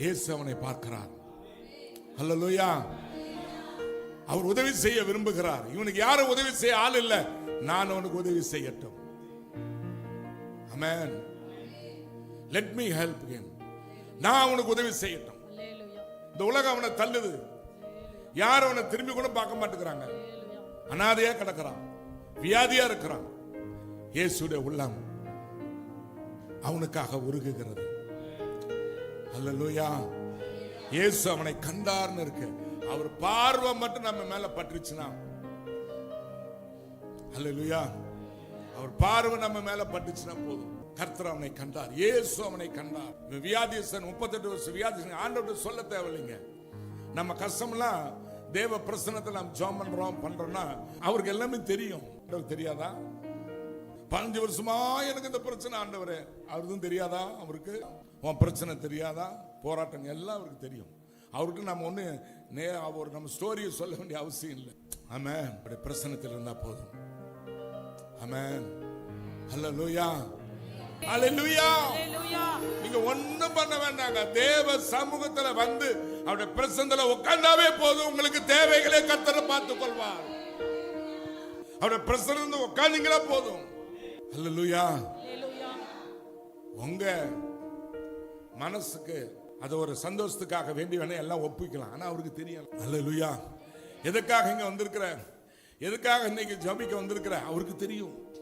இயேசு அவனை பார்க்கிறார். அல்லேலூயா அவர் உதவி செய்ய விரும்புகிறார். இவனுக்கு யாரும் உதவி செய்ய ஆள் இல்ல. நான் அவனுக்கு உதவி செய்யட்டும். அமேன் லெட் மீ ஹெல்ப் ஹிம் நான் அவனுக்கு உதவி செய்யட்டும். இந்த உலகம் அவனை தள்ளுது. யாரும் அவனை திரும்பி கூட பார்க்க மாட்டேங்கிறாங்க. அனாதையா கிடக்கிறான். வியாதியா இருக்கிறான். இயேசுடைய உள்ளம் அவனுக்காக உருகுகிறது. அல்லேலூயா இயேசு அவனை கண்டார்னு இருக்கு. அவர் பார்வை மட்டும் நம்ம மேல பட்டுருச்சுன்னா. அல்லேலூயா அவர் பார்வை நம்ம மேல பட்டுச்சுன்னா போதும். கர்த்தர் அவனை கண்டார். இயேசு அவனை கண்டார். இவன் வியாதிசன் முப்பத்தெட்டு வருஷம் வியாதிசன் ஆண்டவர்கிட்ட சொல்ல தேவையில்லைங்க. நம்ம கஷ்டம்லாம் தேவ பிரசனத்தை நாம் ஜோம் பண்றோம் பண்றோம்னா அவருக்கு எல்லாமே தெரியும். தெரியாதா? பதினஞ்சு வருஷமா எனக்கு இந்த பிரச்சனை ஆண்டவரே. அவருக்கும் தெரியாதா? அவருக்கு? உன் பிரச்சனை தெரியாதா? போராட்டம் எல்லாம் அவருக்கு தெரியும். அவருக்கு நம்ம ஒன்று நே அவர் நம்ம ஸ்டோரியை சொல்ல வேண்டிய அவசியம் இல்லை. ஆமென் அப்படி பிரசனத்தில் இருந்தா போதும். ஆமென் ஹலோ லூயா நீங்க ஒண்ணும் பண்ண வேண்டாங்க. தேவ சமூகத்துல வந்து அவருடைய பிரசனத்துல உட்கார்ந்தாவே போதும். உங்களுக்கு தேவைகளை கத்தரை பார்த்துக் கொள்வார் அவருடைய பிரசனம் உட்கார்ந்தீங்களா போதும். Hallelujah. உங்க மனசுக்கு அது ஒரு சந்தோஷத்துக்காக வேண்டி வேணா எல்லாம் ஒப்பிக்கலாம். ஆனா அவருக்கு தெரியும் ஹalleluya எதுக்காக இங்க வந்திருக்கிற? எதுக்காக இன்னைக்கு ஜபிக்க வந்திருக்கிற? அவருக்கு தெரியும்.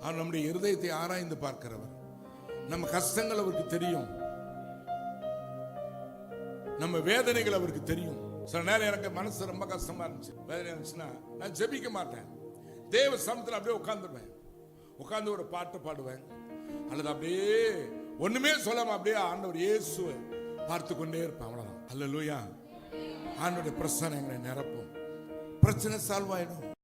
அவர் நம்முடைய இருதயத்தை ஆராய்ந்து பார்க்கிறவர். நம்ம கஷ்டங்கள் அவருக்கு தெரியும். நம்ம வேதனைகள் அவருக்கு தெரியும். சில நேரம் எனக்கு மனசு ரொம்ப கஷ்டமா இருந்துச்சு. வேதனை இருந்துச்சுன்னா நான் ஜெபிக்க மாட்டேன். தேவ சமத்துல அப்படியே உட்காந்துருவேன் உட்காந்து ஒரு பாட்டு பாடுவேன். அல்லது அப்படியே ஒண்ணுமே சொல்லாம அப்படியே ஆண்டவர் இயேசுவை பார்த்து கொண்டே இருப்பேன். அவ்வளவுதான். அல்ல லூயா ஆண்டோட பிரச்சனை எங்களை நிரப்பும். பிரச்சனை சால்வ் ஆயிடும்.